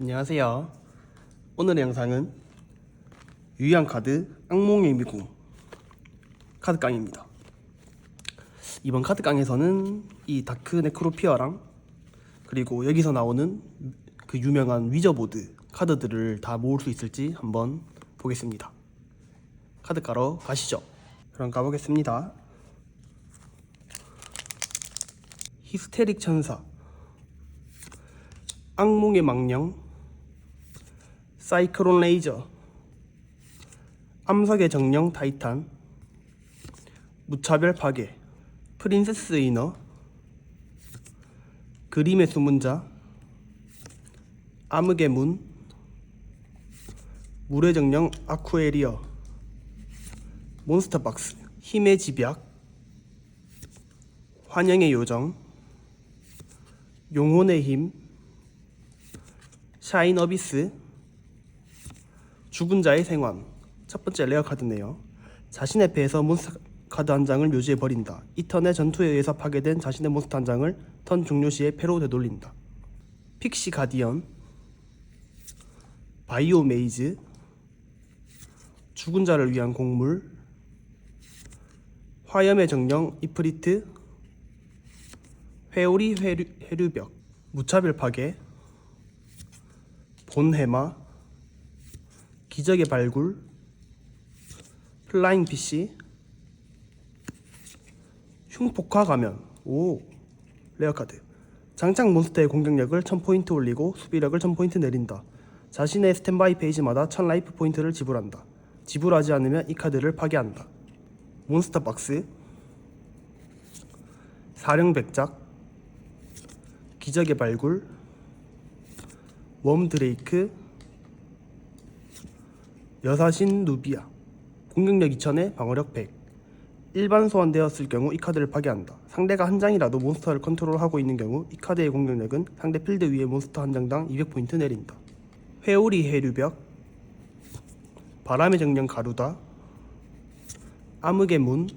안녕하세요. 오늘의 영상은 유희한 카드 악몽의 미궁 카드 강입니다. 이번 카드 강에서는 이 다크 네크로피어랑 그리고 여기서 나오는 그 유명한 위저보드 카드들을 다 모을 수 있을지 한번 보겠습니다. 카드 가러 가시죠. 그럼 가보겠습니다. 히스테릭 천사 악몽의 망령 사이클론 레이저 암석의 정령 타이탄 무차별 파괴 프린세스 이너 그림의 수문자 암흑의 문 물의 정령 아쿠에리어 몬스터 박스 힘의 집약 환영의 요정 용혼의 힘 샤인 어비스 죽은 자의 생還 첫 번째 레어 카드네요. 자신의 배에서 몬스터 카드 한 장을 묘지에 버린다. 이 턴의 전투에 의해서 파괴된 자신의 몬스터 한 장을 턴 종료 시에 패로 되돌린다. 픽시 가디언. 바이오 메이즈. 죽은 자를 위한 곡물. 화염의 정령 이프리트. 회오리 회류, 회류벽. 무차별 파괴. 본해마 기적의 발굴 플라잉 PC 흉폭화 가면 오 레어 카드. 장착 몬스터의 공격력을 1000포인트 올리고 수비력을 1000포인트 내린다. 자신의 스탠바이 페이지마다 1000 라이프 포인트를 지불한다. 지불하지 않으면 이 카드를 파괴한다. 몬스터 박스. 사령 백작. 기적의 발굴. 웜 드레이크 여사신 누비아 공격력 2000에 방어력 100 일반 소환되었을 경우 이 카드를 파괴한다. 상대가 한 장이라도 몬스터를 컨트롤하고 있는 경우 이 카드의 공격력은 상대 필드 위에 몬스터 한 장당 200포인트 내린다. 회오리 해류벽. 바람의 정령 가루다. 암흑의 문.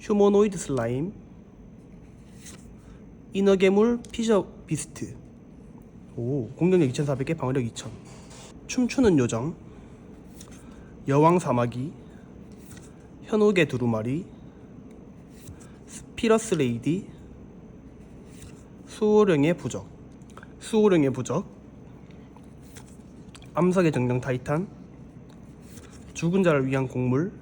휴머노이드 슬라임. 이너괴물 피셔 비스트. 오 공격력 2400에 방어력 2000 춤추는 요정 여왕 사마귀 현옥의 두루마리 스피러스 레이디 수호령의 부적 수호령의 부적 암석의 정령 타이탄 죽은 자를 위한 곡물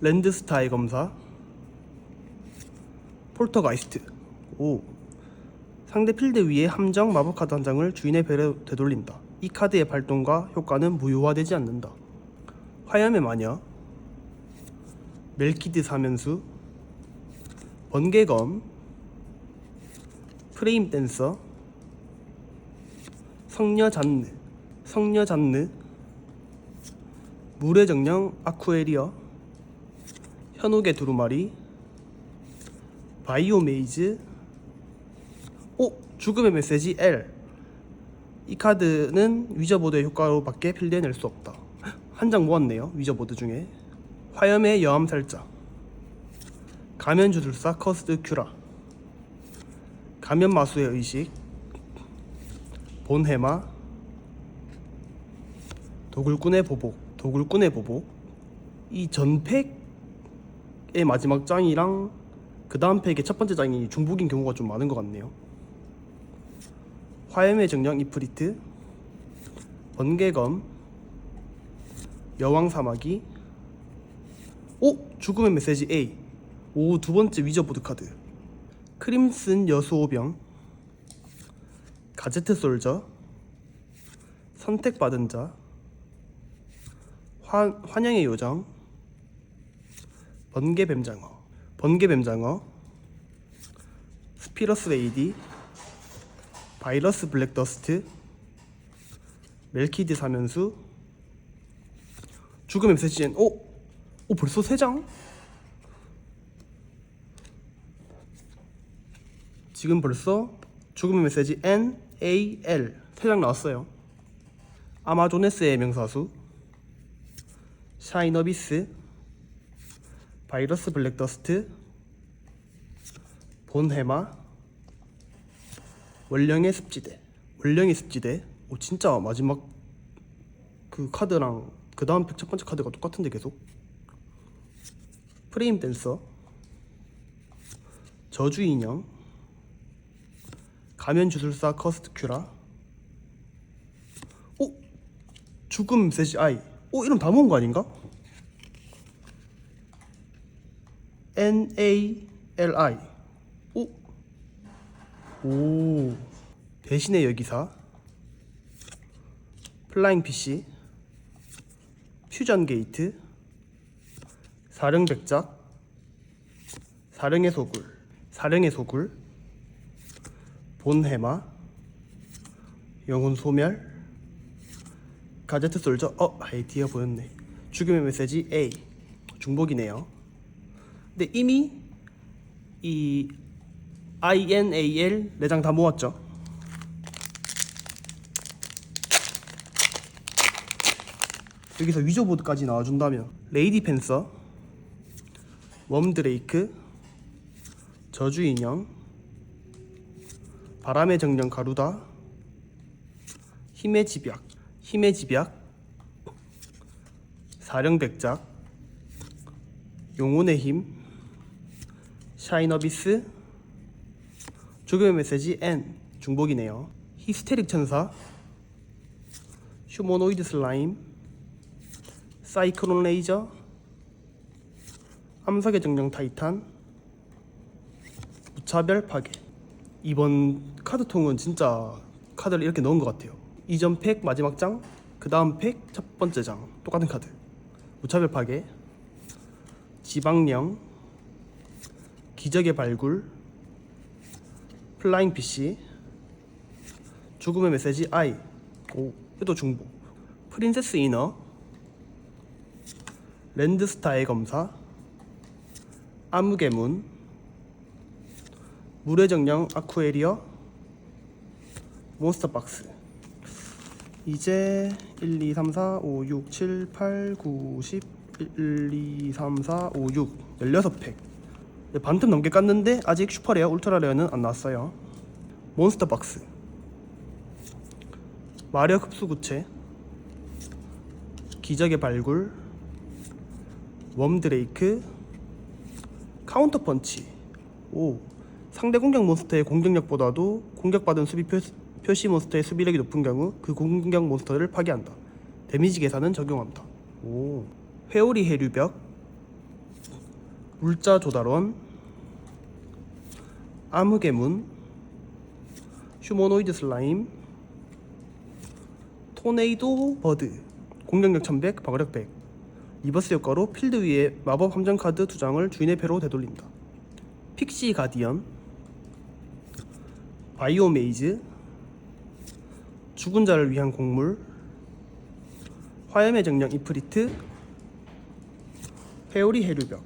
랜드스타의 검사 폴터가이스트. 오 상대 필드 위에 함정 마법 카드 한 장을 주인의 배로 되돌린다. 이 카드의 발동과 효과는 무효화되지 않는다. 화염의 마녀 멜키드 사면수 번개검 프레임 댄서 성녀 잔느 성녀 잔느 물의 정령 아쿠에리어 현옥의 두루마리 바이오 메이즈 오 죽음의 메시지 L. 이 카드는 위저보드의 효과로밖에 필드해낼 수 없다. 한 장 모았네요 위저보드 중에. 화염의 여암살자. 가면주술사 커스드 큐라. 가면마수의 의식. 본해마. 도굴꾼의 보복 도굴꾼의 보복. 이 전팩의 마지막 장이랑 그 다음 팩의 첫 번째 장이 중복인 경우가 좀 많은 것 같네요 화염의 정령 이프리트 번개검 여왕 사마귀 오! 죽음의 메시지 A 오두 번째 위저 보드 카드 크림슨 여수오병 가제트 솔저 선택받은 자 환, 환영의 요정 번개 뱀장어 번개 뱀장어 스피러스 레이디 바이러스 블랙더스트 멜키드 사면수 죽음의 메시지엔 오! 오 벌써 세 장? 지금 벌써 죽음의 메시지 N, A, L 세장 나왔어요 아마조네스의 명사수 샤이너비스 바이러스 블랙더스트 본해마 원령의 습지대. 원령의 습지대. 오 진짜 마지막 그 카드랑 그 다음 팩 첫 번째 카드가 똑같은데 계속? 프레임 댄서. 저주 인형. 가면 주술사 커스트 큐라. 오 죽음 세지 아이 오 이름 다 모은 거 아닌가? N A L I. 오 오. 대신의 여기사 플라잉 PC 퓨전 게이트 사령 백작 사령의 소굴 사령의 소굴 본해마 영혼 소멸 가제트 솔저. 어 아이디어 보였네. 죽음의 메시지 A. 중복이네요. 근데 이미 이 INAL 내장 다 모았죠. 여기서 위저보드까지 나와준다면 레이디 펜서 웜드레이크 저주인형 바람의 정령 가루다 힘의 집약 힘의 집약 사령백작 영혼의 힘 샤이너비스 죽음의 메시지 N 중복이네요. 히스테릭 천사 휴머노이드 슬라임 사이클론 레이저 암석의 정령 타이탄 무차별 파괴. 이번 카드통은 진짜 카드를 이렇게 넣은 것 같아요. 이전 팩 마지막 장 그 다음 팩 첫 번째 장. 똑같은 카드. 무차별 파괴. 지방령. 기적의 발굴 플라잉 PC 죽음의 메시지 I 오 얘도 중복. 프린세스 이너 랜드스타의 검사 암흑의문 물의 정령 아쿠에리어 몬스터 박스. 이제 1, 2, 3, 4, 5, 6, 7, 8, 9, 10 1, 2, 3, 4, 5, 6 16팩 반틈 넘게 깠는데 아직 슈퍼레어 울트라레어는 안 나왔어요. 몬스터 박스. 마력 흡수구체. 기적의 발굴. 웜드레이크. 카운터 펀치. 오 상대 공격 몬스터의 공격력보다도 공격받은 수비 표, 표시 몬스터의 수비력이 높은 경우 그 공격 몬스터를 파괴한다. 데미지 계산은 적용한다. 오 회오리 해류벽. 물자 조달원 암흑의 문 휴머노이드 슬라임 토네이도 버드 공격력 1100 방어력 100 리버스 효과로 필드 위에 마법 함정 카드 두 장을 주인의 패로 되돌린다. 픽시 가디언, 바이오 메이즈, 죽은 자를 위한 곡물, 화염의 정령 이프리트, 회오리 해류벽,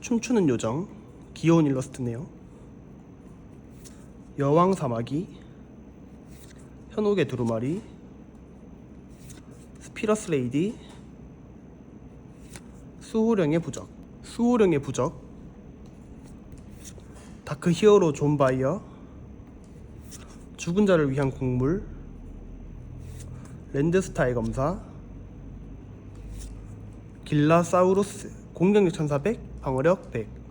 춤추는 요정, 귀여운 일러스트네요. 여왕 사마귀, 현옥의 두루마리, 스피러스 레이디, 수호령의 부적. 수호령의 부적. 다크 히어로 존 바이어. 죽은 자를 위한 곡물. 랜드스타의 검사. 길라사우루스. 공격력 1400 방어력 100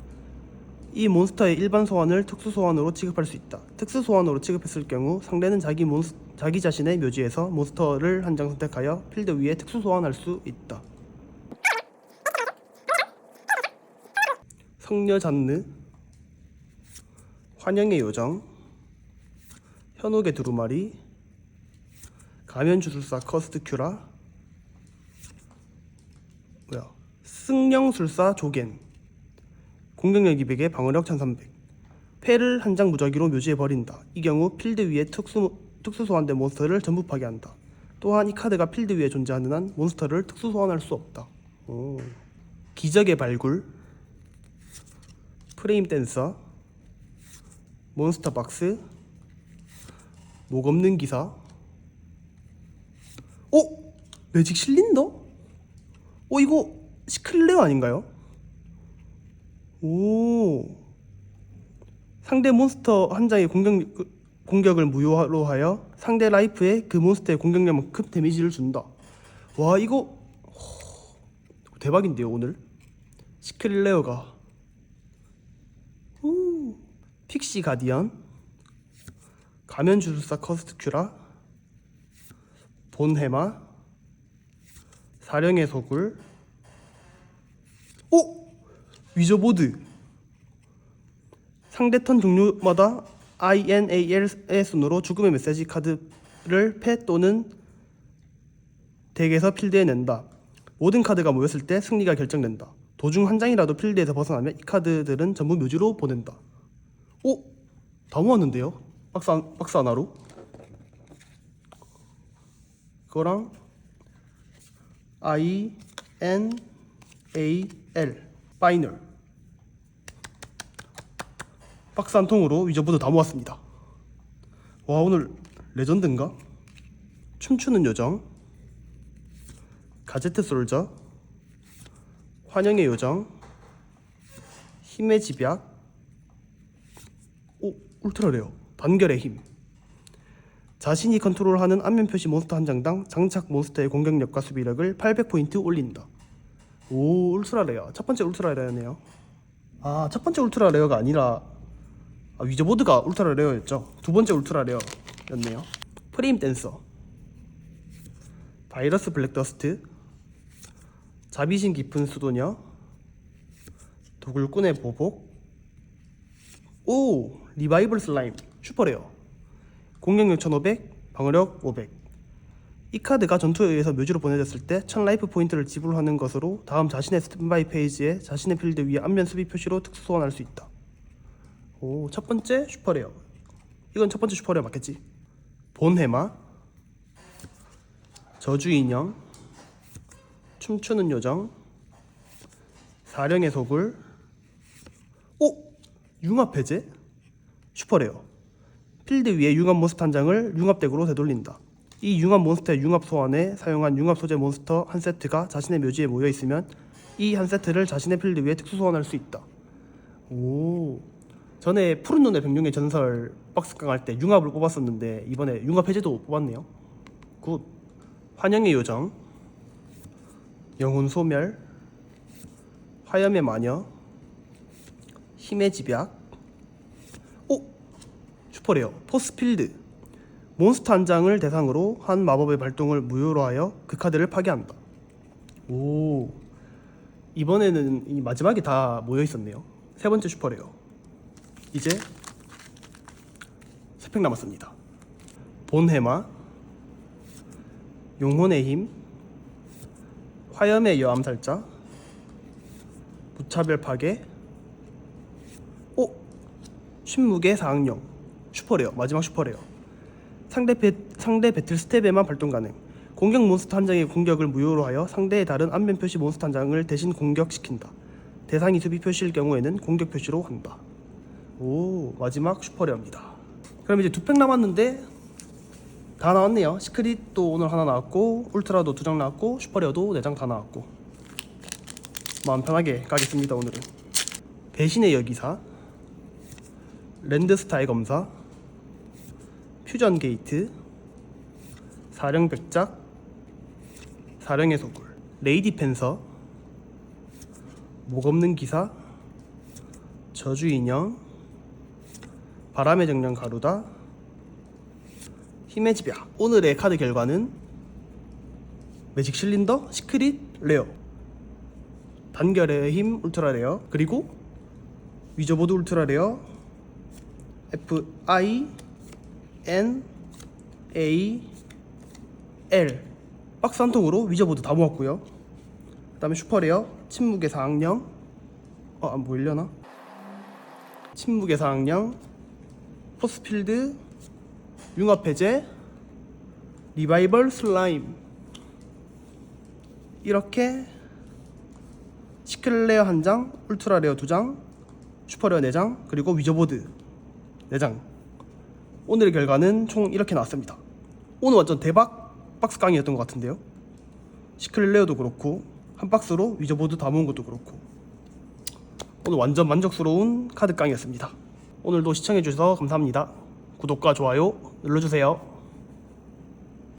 이 몬스터의 일반 소환을 특수 소환으로 취급할 수 있다. 특수 소환으로 취급했을 경우 상대는 자기 몬스, 자기 자신의 묘지에서 몬스터를 한 장 선택하여 필드 위에 특수 소환할 수 있다. 성녀 잔느 환영의 요정 현옥의 두루마리 가면 주술사 커스트 큐라 뭐야 승령술사 조겐 공격력 200에 방어력 1300 패를 한 장 무작위로 묘지에 버린다. 이 경우 필드 위에 특수, 특수 소환된 몬스터를 전부 파괴한다. 또한 이 카드가 필드 위에 존재하는 한 몬스터를 특수 소환할 수 없다. 오. 기적의 발굴. 프레임 댄서. 몬스터 박스. 목 없는 기사. 오! 매직 실린더? 오 이거 시클레어 아닌가요? 오. 상대 몬스터 한 장의 공격 공격을 무효로 하여 상대 라이프에 그 몬스터의 공격력만큼 데미지를 준다. 와 이거 호, 대박인데요 오늘? 시크릴레어가. 오, 픽시 가디언. 가면 주술사 커스트 큐라. 본해마. 사령의 소굴. 오 위저보드 상대 턴 종류마다 INAL의 순으로 죽음의 메시지 카드를 패 또는 덱에서 필드에 낸다. 모든 카드가 모였을 때 승리가 결정된다. 도중 한 장이라도 필드에서 벗어나면 이 카드들은 전부 묘지로 보낸다. 오? 다 모았는데요? 박스, 한, 박스 하나로? 그거랑 I, N, A, L 파이널 박스 한 통으로 위저보드 다 모았습니다. 와 오늘 레전드인가? 춤추는 요정 가제트 솔저 환영의 요정 힘의 집약 오 울트라 레어 단결의 힘 자신이 컨트롤하는 안면 표시 몬스터 한 장당 장착 몬스터의 공격력과 수비력을 800포인트 올린다 오 울트라 레어. 첫 번째 울트라 레어네요. 아 첫 번째 울트라 레어가 아니라 아, 위저보드가 울트라 레어였죠. 두 번째 울트라 레어였네요. 프레임 댄서. 바이러스 블랙더스트. 자비심 깊은 수도녀. 도굴꾼의 보복. 오 리바이벌 슬라임. 슈퍼레어. 공격력 1500 방어력 500 이 카드가 전투에 의해서 묘지로 보내졌을 때 1000 라이프 포인트를 지불하는 것으로 다음 자신의 스탠바이 페이지에 자신의 필드 위에 앞면 수비 표시로 특수 소환할 수 있다. 오 첫 번째 슈퍼레어. 이건 첫 번째 슈퍼레어 맞겠지? 본해마. 저주 인형. 춤추는 요정. 사령의 소굴. 오! 융합 해제? 슈퍼레어. 필드 위에 융합 몬스터 한 장을 융합덱으로 되돌린다 이 융합 몬스터의 융합 소환에 사용한 융합 소재 몬스터 한 세트가 자신의 묘지에 모여 있으면 이 한 세트를 자신의 필드 위에 특수 소환할 수 있다. 오. 전에 푸른 눈의 백룡의 전설 박스깡 할때 융합을 뽑았었는데 이번에 융합 해제도 뽑았네요. 굿. 환영의 요정. 영혼 소멸, 화염의 마녀, 힘의 집약, 오! 슈퍼레어. 포스필드 몬스터 한 장을 대상으로 한 마법의 발동을 무효로 하여 그 카드를 파괴한다. 오 이번에는 이 마지막에 다 모여 있었네요. 세 번째 슈퍼레어 이제 세 팩 남았습니다. 본해마, 용혼의 힘. 화염의 여암살자 무차별 파괴 오! 신무계 사학령 슈퍼레어 마지막 슈퍼레어 상대, 배, 상대 배틀 스텝에만 발동 가능. 공격 몬스터 한 장의 공격을 무효로 하여 상대의 다른 안면 표시 몬스터 한 장을 대신 공격시킨다. 대상이 수비 표시일 경우에는 공격 표시로 한다. 오 마지막 슈퍼레어입니다. 그럼 이제 두 팩 남았는데 다 나왔네요. 시크릿도 오늘 하나 나왔고 울트라도 두 장 나왔고 슈퍼레어도 네 장 다 나왔고. 마음 편하게 가겠습니다 오늘은. 배신의 여기사 랜드스타의 검사 퓨전 게이트 사령 백작 사령의 소굴 레이디 펜서 목 없는 기사 저주 인형 바람의 정령 가루다 힘의 집약. 오늘의 카드 결과는 매직 실린더 시크릿 레어. 단결의 힘 울트라 레어 그리고 위저보드 울트라 레어 F I N A L. 박스 한 통으로 위저보드 다 모았고요. 그 다음에 슈퍼레어 침묵의 사학령. 어안 보이려나? 침묵의 사학령 포스필드 융합 해제, 리바이벌 슬라임. 이렇게 시클레어 한 장, 울트라 레어 두 장, 슈퍼레어 네 장, 그리고 위저보드 네 장. 오늘의 결과는 총 이렇게 나왔습니다. 오늘 완전 대박 박스 강의였던 것 같은데요. 시클레어도 그렇고 한 박스로 위저보드 다 모은 것도 그렇고 오늘 완전 만족스러운 카드 강의였습니다. 오늘도 시청해주셔서 감사합니다. 구독과 좋아요 눌러주세요.